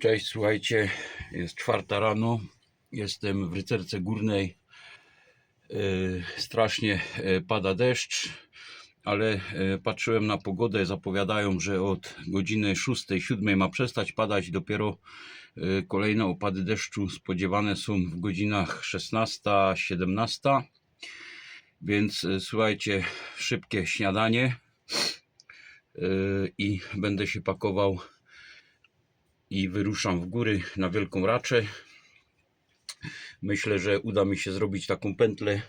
Cześć, słuchajcie, jest czwarta rano, jestem w rycerce górnej. Yy, Strasznie yy, pada deszcz, ale yy, patrzyłem na pogodę, zapowiadają, że od godziny 6-7 ma przestać padać. Dopiero kolejne opady deszczu spodziewane są w godzinach 16-17. Więc słuchajcie, szybkie śniadanie i będę się pakował i wyruszam w góry na Wielką Raczę. Myślę, że uda mi się zrobić taką pętlę,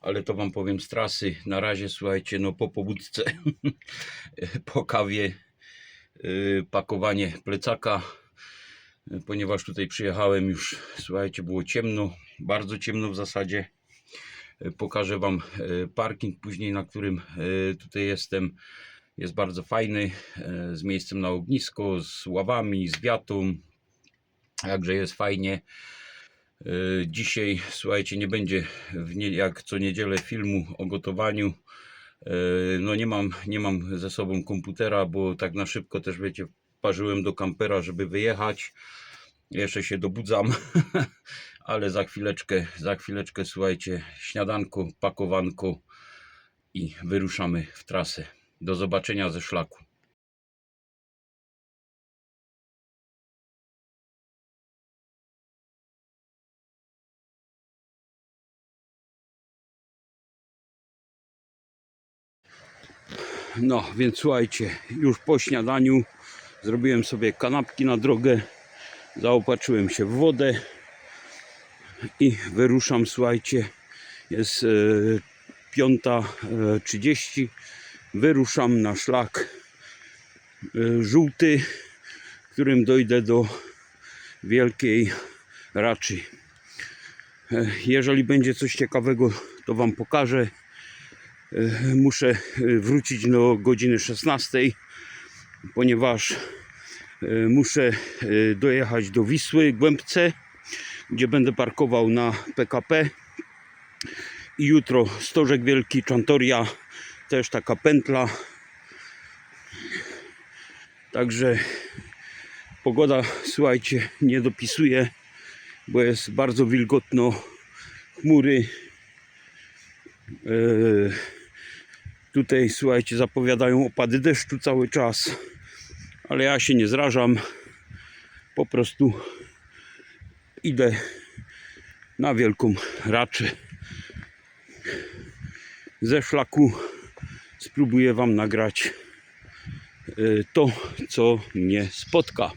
ale to Wam powiem z trasy. Na razie, słuchajcie, no po pobudce, po kawie, yy, pakowanie plecaka, ponieważ tutaj przyjechałem już, słuchajcie, było ciemno, bardzo ciemno w zasadzie. Pokażę Wam yy, parking później, na którym yy, tutaj jestem. Jest bardzo fajny, e, z miejscem na ognisko, z ławami, z wiatą. Także jest fajnie. E, Dzisiaj, słuchajcie, nie będzie nie, jak co niedzielę filmu o gotowaniu. E, No nie mam, nie mam ze sobą komputera, bo tak na szybko też wiecie, parzyłem do kampera, żeby wyjechać. Jeszcze się dobudzam, ale za chwileczkę, za chwileczkę, słuchajcie, śniadanko, pakowanko i wyruszamy w trasę. Do zobaczenia ze szlaku. No, więc słuchajcie, już po śniadaniu zrobiłem sobie kanapki na drogę, zaopatrzyłem się w wodę i wyruszam, słuchajcie, jest e, 5.30, wyruszam na szlak e, żółty, którym dojdę do Wielkiej Raczy. E, Jeżeli będzie coś ciekawego, to Wam pokażę. E, Muszę e, wrócić do godziny 16, ponieważ muszę dojechać do Wisły Głębce, gdzie będę parkował na PKP. I jutro Stożek Wielki, Czantoria, też taka pętla. Także pogoda, słuchajcie, nie dopisuje, bo jest bardzo wilgotno, chmury. Yy, tutaj, słuchajcie, zapowiadają opady deszczu cały czas, ale ja się nie zrażam. Po prostu idę na wielką raczę ze szlaku spróbuję Wam nagrać y, to, co mnie spotka.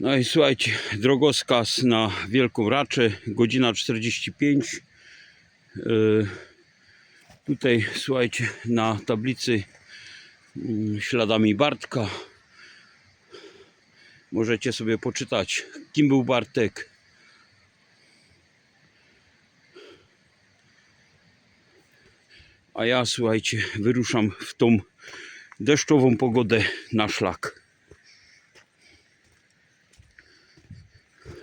No i słuchajcie, drogowskaz na Wielką Raczę, godzina 45. Y, Tutaj, słuchajcie, na tablicy mm, śladami Bartka możecie sobie poczytać, kim był Bartek, A ja, słuchajcie, wyruszam w tą deszczową pogodę na szlak.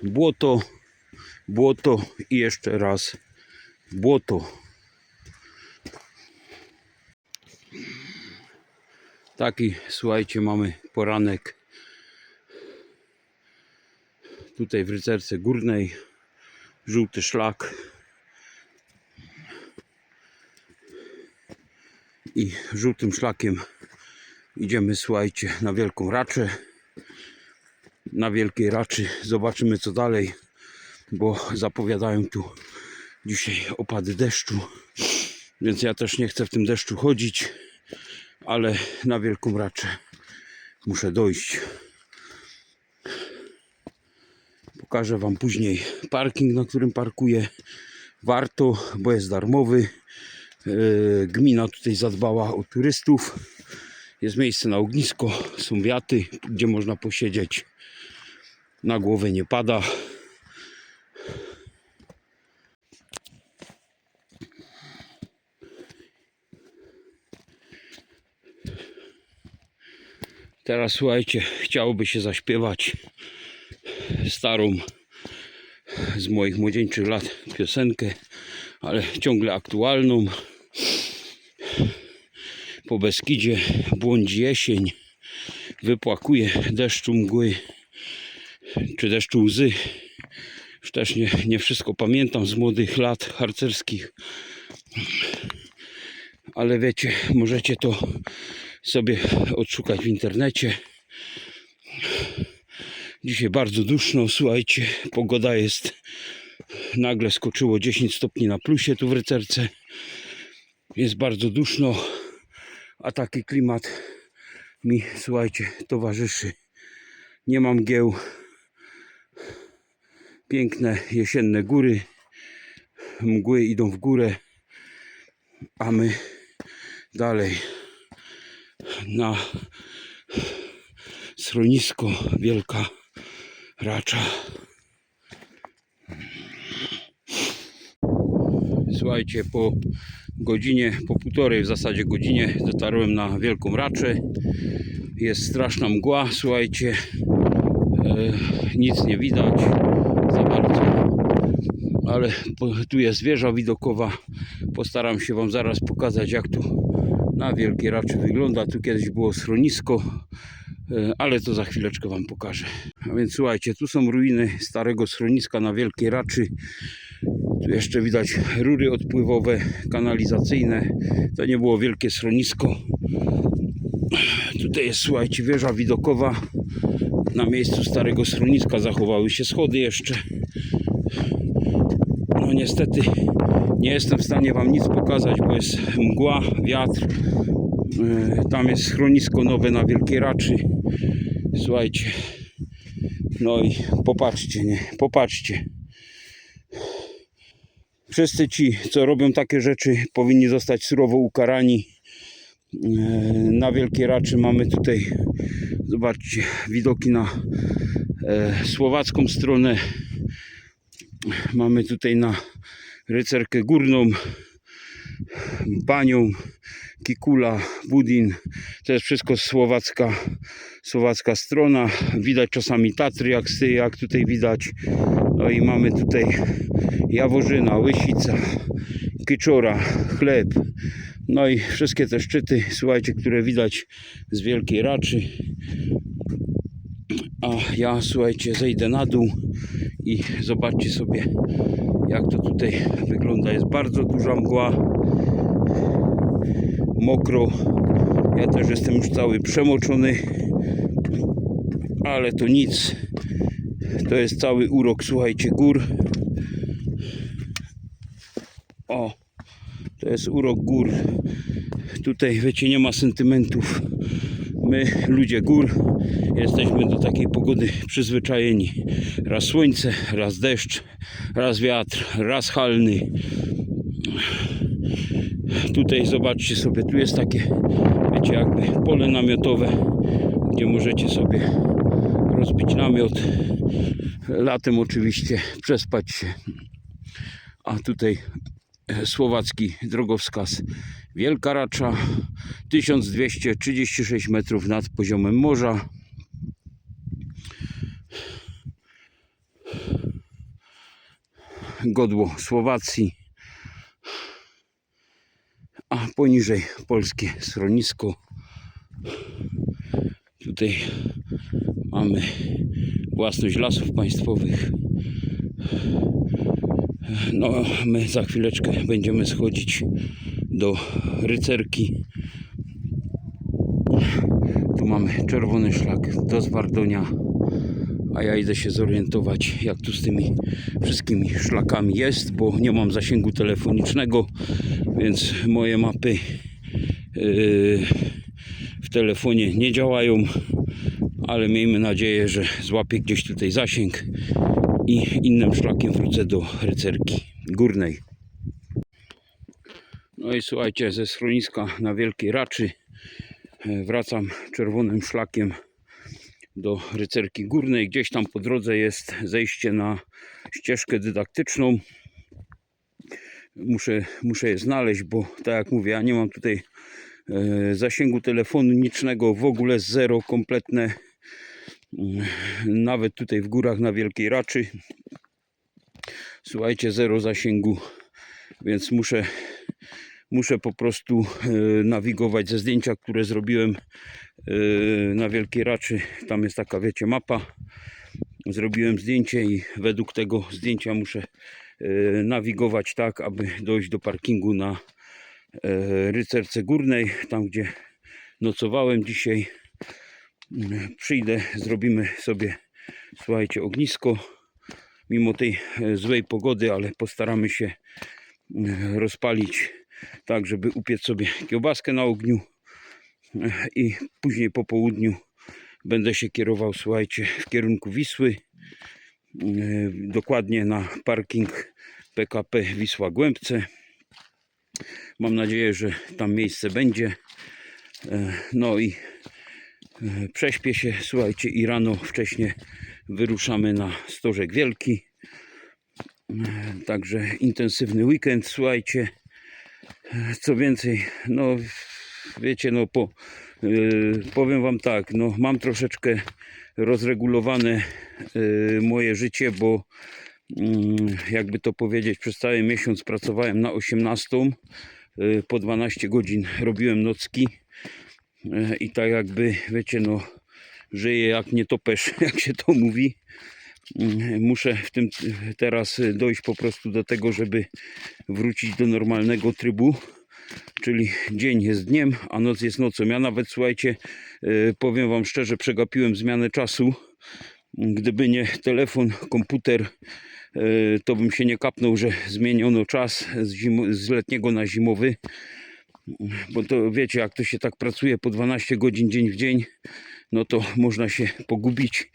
Błoto, błoto i jeszcze raz błoto. Taki, słuchajcie, mamy poranek tutaj w rycerce górnej. Żółty szlak. I żółtym szlakiem idziemy, słuchajcie, na Wielką Raczę. Na Wielkiej Raczy zobaczymy co dalej, bo zapowiadają tu dzisiaj opady deszczu, więc ja też nie chcę w tym deszczu chodzić, ale na Wielką Raczę muszę dojść. Pokażę Wam później parking, na którym parkuję. Warto, bo jest darmowy. E, Gmina tutaj zadbała o turystów. Jest miejsce na ognisko, są wiaty, gdzie można posiedzieć. Na głowę nie pada. Teraz słuchajcie, chciałoby się zaśpiewać starą z moich młodzieńczych lat piosenkę, ale ciągle aktualną. Po Beskidzie błądzi jesień, wypłakuje deszczu, mgły czy deszczu łzy. Już też nie, nie wszystko pamiętam z młodych lat harcerskich. Ale wiecie, możecie to sobie odszukać w internecie. Dzisiaj bardzo duszno, słuchajcie, pogoda jest nagle skoczyło 10 stopni na plusie tu w rycerce. Jest bardzo duszno, a taki klimat mi, słuchajcie, towarzyszy. Nie mam mgieł. Piękne jesienne góry. Mgły idą w górę, a my dalej na schronisko Wielka Racza. Słuchajcie, po godzinie, po półtorej w zasadzie godzinie dotarłem na Wielką Raczę. Jest straszna mgła, słuchajcie. E, nic nie widać za bardzo. Ale tu jest wieża widokowa. Postaram się Wam zaraz pokazać, jak tu na Wielkiej Raczy wygląda. Tu kiedyś było schronisko, e, ale to za chwileczkę Wam pokażę. A więc słuchajcie, tu są ruiny starego schroniska na Wielkiej Raczy. Tu jeszcze widać rury odpływowe, kanalizacyjne. To nie było wielkie schronisko. Tutaj jest, słuchajcie, wieża widokowa. Na miejscu starego schroniska zachowały się schody jeszcze. No niestety nie jestem w stanie Wam nic pokazać, bo jest mgła, wiatr. Yy, Tam jest schronisko nowe na Wielkiej Raczy. Słuchajcie. No i popatrzcie, nie? Popatrzcie. Wszyscy ci, co robią takie rzeczy, powinni zostać surowo ukarani. E, Na Wielkiej Raczy mamy tutaj, zobaczcie, widoki na e, słowacką stronę. Mamy tutaj na rycerkę górną, banią, Kikula, Budin. To jest wszystko słowacka, słowacka strona. Widać czasami Tatry, jak, z jak tutaj widać. No i mamy tutaj Jaworzyna, Łysica, Kyczora, Chleb. No i wszystkie te szczyty, słuchajcie, które widać z Wielkiej Raczy. A ja, słuchajcie, zejdę na dół i zobaczcie sobie, jak to tutaj wygląda. Jest bardzo duża mgła, mokro. Ja też jestem już cały przemoczony, ale to nic. To jest cały urok, słuchajcie, gór. O, to jest urok gór. Tutaj, wiecie, nie ma sentymentów. My, ludzie gór, jesteśmy do takiej pogody przyzwyczajeni. Raz słońce, raz deszcz, raz wiatr, raz halny. Tutaj zobaczcie sobie, tu jest takie, wiecie, jakby pole namiotowe, gdzie możecie sobie rozbić namiot. Latem oczywiście przespać się. A tutaj e, słowacki drogowskaz Wielka Racza 1236 metrów nad poziomem morza. Godło Słowacji. A poniżej polskie schronisko. Tutaj mamy własność lasów państwowych. No, my za chwileczkę będziemy schodzić do rycerki. Tu mamy czerwony szlak do Zwardonia, a ja idę się zorientować, jak tu z tymi wszystkimi szlakami jest, bo nie mam zasięgu telefonicznego, więc moje mapy yy, w telefonie nie działają, ale miejmy nadzieję, że złapię gdzieś tutaj zasięg i innym szlakiem wrócę do rycerki górnej. No i słuchajcie, ze schroniska na Wielkiej Raczy e, wracam czerwonym szlakiem do rycerki górnej. Gdzieś tam po drodze jest zejście na ścieżkę dydaktyczną. Muszę, muszę je znaleźć, bo tak jak mówię, ja nie mam tutaj e, zasięgu telefonicznego, w ogóle zero, kompletne. Nawet tutaj w górach na Wielkiej Raczy. Słuchajcie, zero zasięgu, więc muszę muszę po prostu e, nawigować ze zdjęcia, które zrobiłem e, na Wielkiej Raczy. Tam jest taka, wiecie, mapa. Zrobiłem zdjęcie i według tego zdjęcia muszę e, nawigować tak, aby dojść do parkingu na Rycerce Górnej, tam gdzie nocowałem dzisiaj. Przyjdę, zrobimy sobie, słuchajcie, ognisko. Mimo tej e, złej pogody, ale postaramy się e, rozpalić tak, żeby upiec sobie kiełbaskę na ogniu E, i później po południu będę się kierował, słuchajcie, w kierunku Wisły, dokładnie na parking PKP Wisła Głębce. Mam nadzieję, że tam miejsce będzie. No i prześpię się, słuchajcie, i rano wcześnie wyruszamy na Stożek Wielki. E, Także intensywny weekend, słuchajcie. E, Co więcej, no wiecie, no po, e, powiem wam tak, no mam troszeczkę rozregulowane e, moje życie, bo mm, jakby to powiedzieć, przez cały miesiąc pracowałem na 18, e, po 12 godzin robiłem nocki e, i tak jakby, wiecie, no żyję jak nietoperz, jak się to mówi. Mm, Muszę w tym teraz dojść po prostu do tego, żeby wrócić do normalnego trybu, czyli dzień jest dniem, a noc jest nocą. Ja nawet, słuchajcie, e, powiem Wam szczerze, przegapiłem zmianę czasu. Gdyby nie telefon, komputer, e, to bym się nie kapnął, że zmieniono czas z, z letniego na zimowy. Bo to wiecie, jak to się tak pracuje po 12 godzin dzień w dzień, no to można się pogubić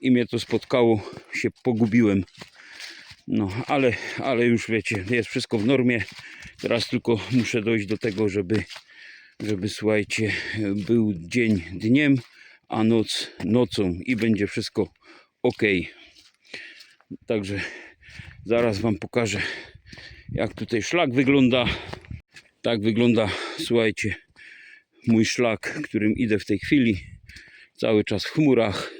i mnie to spotkało, się pogubiłem. No, ale, ale już wiecie, jest wszystko w normie. Teraz tylko muszę dojść do tego, żeby, żeby słuchajcie, był dzień dniem, a noc nocą i będzie wszystko ok. Także zaraz Wam pokażę, jak tutaj szlak wygląda. Tak wygląda, słuchajcie, mój szlak, którym idę w tej chwili. Cały czas w chmurach.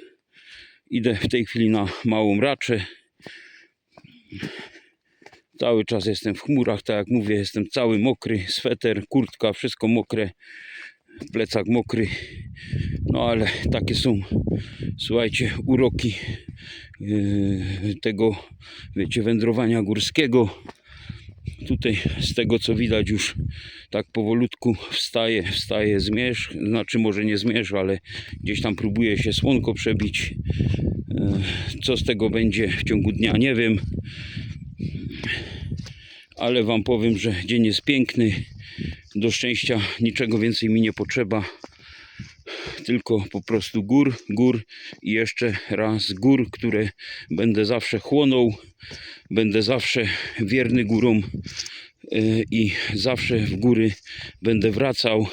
Idę w tej chwili na małą raczę. Cały czas jestem w chmurach, tak jak mówię, jestem cały mokry, sweter, kurtka, wszystko mokre, plecak mokry. No ale takie są, słuchajcie, uroki yy, tego, wiecie, wędrowania górskiego. Tutaj z tego co widać już tak powolutku wstaje, wstaje zmierzch, znaczy może nie zmierzch, ale gdzieś tam próbuje się słonko przebić. E, Co z tego będzie w ciągu dnia, nie wiem. Ale Wam powiem, że dzień jest piękny. Do szczęścia niczego więcej mi nie potrzeba. Tylko po prostu gór, gór i jeszcze raz gór, które będę zawsze chłonął. Będę zawsze wierny górom e, i zawsze w góry będę wracał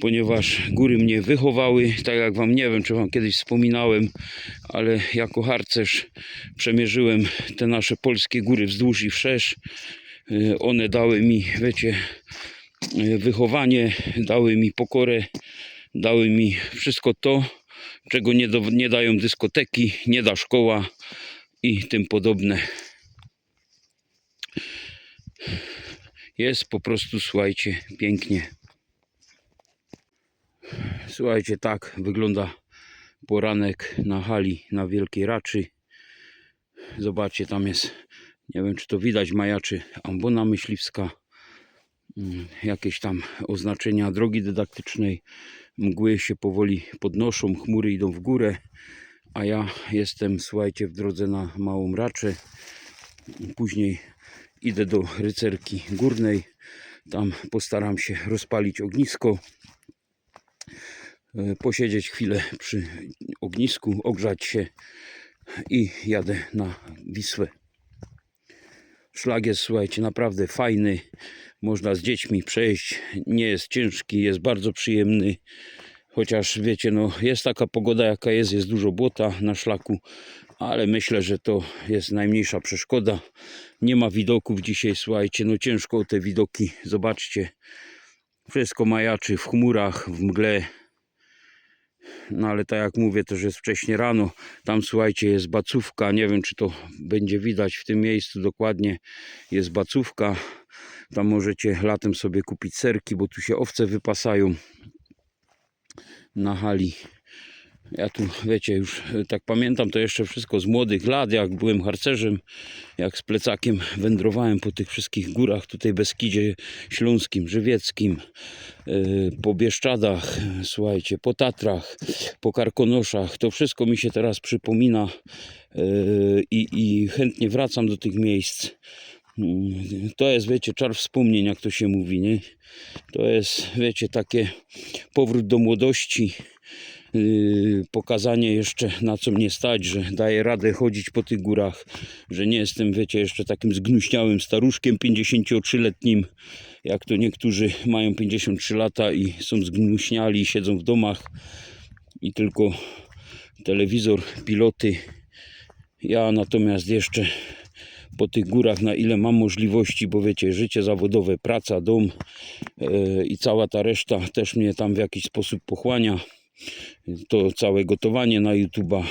ponieważ góry mnie wychowały, tak jak wam nie wiem, czy wam kiedyś wspominałem, ale jako harcerz przemierzyłem te nasze polskie góry wzdłuż i wszerz. Y, One dały mi, wiecie, y, wychowanie, dały mi pokorę, dały mi wszystko to, czego nie, do, nie dają dyskoteki, nie da szkoła i tym podobne. Jest po prostu, słuchajcie, pięknie. Słuchajcie, tak wygląda poranek na hali na Wielkiej Raczy. Zobaczcie, tam jest, nie wiem czy to widać, majaczy ambona myśliwska. Mm, Jakieś tam oznaczenia drogi dydaktycznej. Mgły się powoli podnoszą, chmury idą w górę. A ja jestem, słuchajcie, w drodze na Małą Raczę. Później idę do Rycerki Górnej. Tam postaram się rozpalić ognisko e, posiedzieć chwilę przy ognisku, ogrzać się i jadę na Wisłę. Szlak jest, słuchajcie, naprawdę fajny. Można z dziećmi przejść. Nie jest ciężki, jest bardzo przyjemny. Chociaż wiecie, no jest taka pogoda jaka jest, jest dużo błota na szlaku, ale myślę, że to jest najmniejsza przeszkoda. Nie ma widoków dzisiaj, słuchajcie, no ciężko te widoki. Zobaczcie, wszystko majaczy w chmurach, w mgle. No ale tak jak mówię, też jest wcześnie rano. Tam słuchajcie, jest bacówka. Nie wiem, czy to będzie widać w tym miejscu dokładnie. Jest bacówka. Tam możecie latem sobie kupić serki, bo tu się owce wypasają na hali. Ja tu, wiecie, już e, tak pamiętam to jeszcze wszystko z młodych lat, jak byłem harcerzem, jak z plecakiem wędrowałem po tych wszystkich górach, tutaj Beskidzie Śląskim, Żywieckim, e, po Bieszczadach, e, słuchajcie, po Tatrach, po Karkonoszach. To wszystko mi się teraz przypomina i chętnie wracam do tych miejsc. To jest, wiecie, czar wspomnień, jak to się mówi, nie? To jest, wiecie, takie powrót do młodości, yy, pokazanie jeszcze na co mnie stać, że daję radę chodzić po tych górach, że nie jestem, wiecie, jeszcze takim zgnuśniałym staruszkiem 53-letnim, jak to niektórzy mają 53 lata i są zgnuśniali siedzą w domach i tylko telewizor, piloty. Ja natomiast jeszcze po tych górach, na ile mam możliwości, bo wiecie, życie zawodowe, praca, dom e, i cała ta reszta też mnie tam w jakiś sposób pochłania. To całe gotowanie na YouTube'a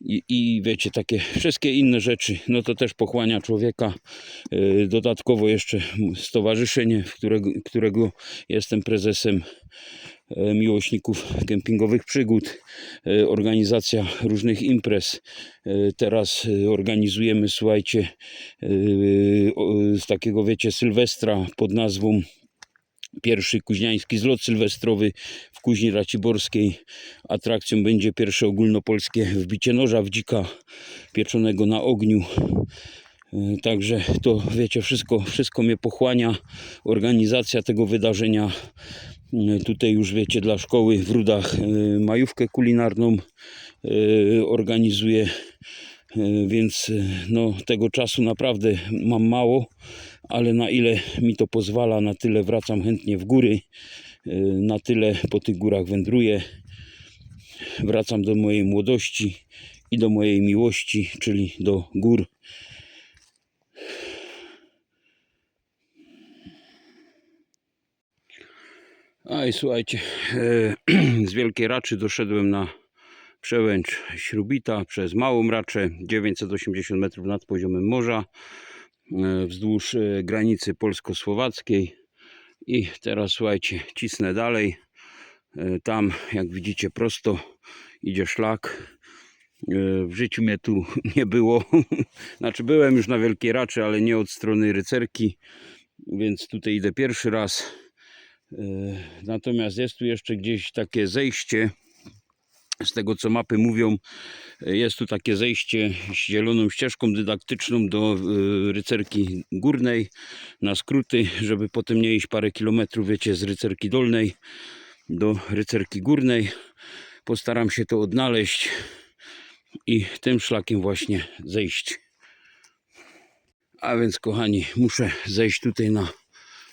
i, i wiecie, takie wszystkie inne rzeczy, no to też pochłania człowieka. E, Dodatkowo jeszcze stowarzyszenie, którego, którego jestem prezesem miłośników kempingowych przygód, e, organizacja różnych imprez. E, Teraz e, organizujemy, słuchajcie, e, z takiego, wiecie, Sylwestra pod nazwą pierwszy kuźniański zlot sylwestrowy w Kuźni Raciborskiej. Atrakcją będzie pierwsze ogólnopolskie wbicie noża w dzika pieczonego na ogniu. E, Także to wiecie, wszystko, wszystko mnie pochłania. Organizacja tego wydarzenia. E, Tutaj już wiecie, dla szkoły w Rudach e, majówkę kulinarną e, organizuję. Więc no, tego czasu naprawdę mam mało, ale na ile mi to pozwala, na tyle wracam chętnie w góry, na tyle po tych górach wędruję. Wracam do mojej młodości i do mojej miłości, czyli do gór. A i słuchajcie, e, z Wielkiej Raczy doszedłem na przełęcz Śrubita przez Małą Raczę, 980 metrów nad poziomem morza, e, wzdłuż e, granicy polsko-słowackiej. I teraz słuchajcie, cisnę dalej. Tam, jak widzicie, prosto idzie szlak. W życiu mnie tu nie było. Znaczy, byłem już na Wielkiej Raczy, ale nie od strony rycerki, więc tutaj idę pierwszy raz. E, Natomiast jest tu jeszcze gdzieś takie zejście. Z tego co mapy mówią, jest tu takie zejście z zieloną ścieżką dydaktyczną do e, rycerki górnej na skróty, żeby potem nie iść parę kilometrów, wiecie, z rycerki dolnej do rycerki górnej. Postaram się to odnaleźć i tym szlakiem właśnie zejść. A więc, kochani, muszę zejść tutaj na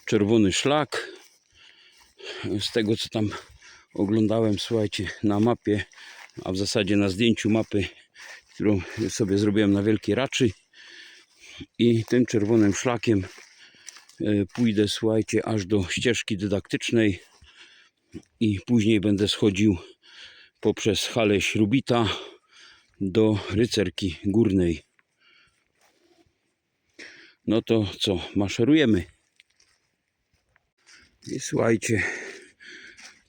czerwony szlak z tego co tam oglądałem, słuchajcie, na mapie, a w zasadzie na zdjęciu mapy, którą sobie zrobiłem na Wielkiej Raczy i tym czerwonym szlakiem e, pójdę, słuchajcie, aż do ścieżki dydaktycznej i później będę schodził poprzez halę Śrubita do rycerki górnej. No to co, maszerujemy. I słuchajcie,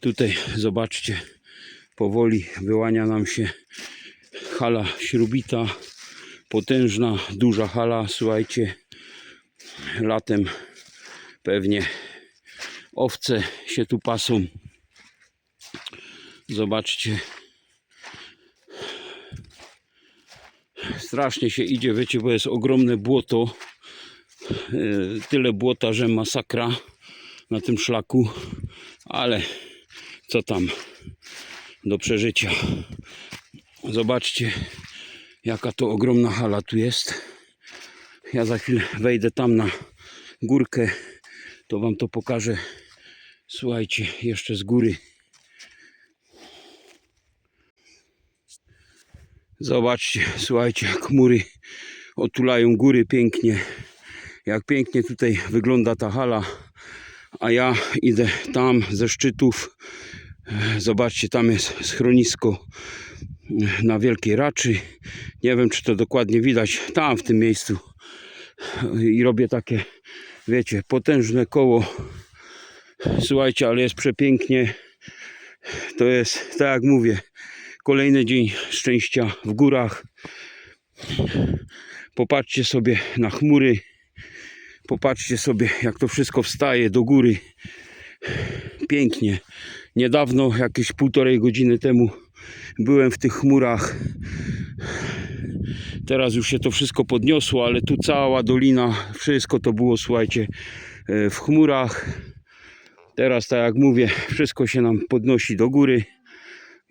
tutaj zobaczcie, powoli wyłania nam się hala śrubita, potężna, duża hala, słuchajcie, latem pewnie owce się tu pasą. Zobaczcie. Strasznie się idzie, wiecie, bo jest ogromne błoto. Yy, Tyle błota, że masakra na tym szlaku, ale co tam do przeżycia. Zobaczcie, jaka to ogromna hala tu jest. Ja za chwilę wejdę tam na górkę, to wam to pokażę. Słuchajcie, jeszcze z góry. Zobaczcie, słuchajcie, jak chmury otulają góry pięknie. Jak pięknie tutaj wygląda ta hala a ja idę tam ze szczytów. Zobaczcie, tam jest schronisko na Wielkiej Raczy. Nie wiem, czy to dokładnie widać tam w tym miejscu. I robię takie wiecie, potężne koło. Słuchajcie, ale jest przepięknie. To jest, tak jak mówię, kolejny dzień szczęścia w górach. Popatrzcie sobie na chmury. Popatrzcie sobie, jak to wszystko wstaje do góry. Pięknie. Niedawno, jakieś półtorej godziny temu, byłem w tych chmurach. Teraz już się to wszystko podniosło, ale tu cała dolina, wszystko to było, słuchajcie, e, w chmurach. Teraz, tak jak mówię, wszystko się nam podnosi do góry.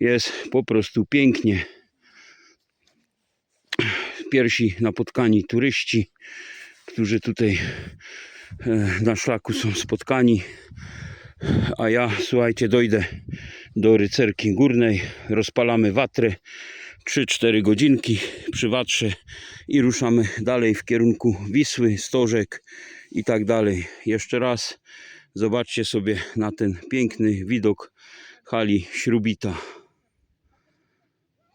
Jest po prostu pięknie. Pierwsi napotkani turyści, którzy tutaj e, na szlaku są spotkani. A ja, słuchajcie, dojdę do rycerki górnej, rozpalamy watrę 3-4 godzinki przy watrze i ruszamy dalej w kierunku Wisły, Stożek i tak dalej. Jeszcze raz zobaczcie sobie na ten piękny widok hali Śrubita.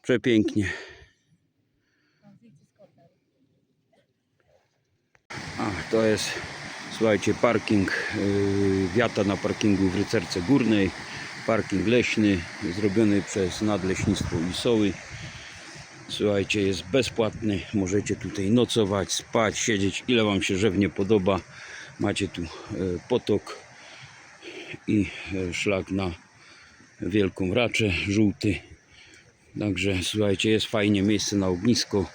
Przepięknie. To jest, słuchajcie, parking yy, wiata na parkingu w Rycerce Górnej. Parking leśny, zrobiony przez Nadleśnictwo Isoły. Słuchajcie, jest bezpłatny. Możecie tutaj nocować, spać, siedzieć, ile Wam się żywnie podoba. Macie tu e, potok i e, szlak na Wielką Raczę, żółty. Także słuchajcie, jest fajnie miejsce na ognisko.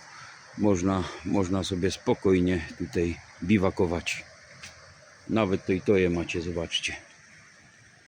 Można, można sobie spokojnie tutaj biwakować. Nawet to i to je macie, zobaczcie.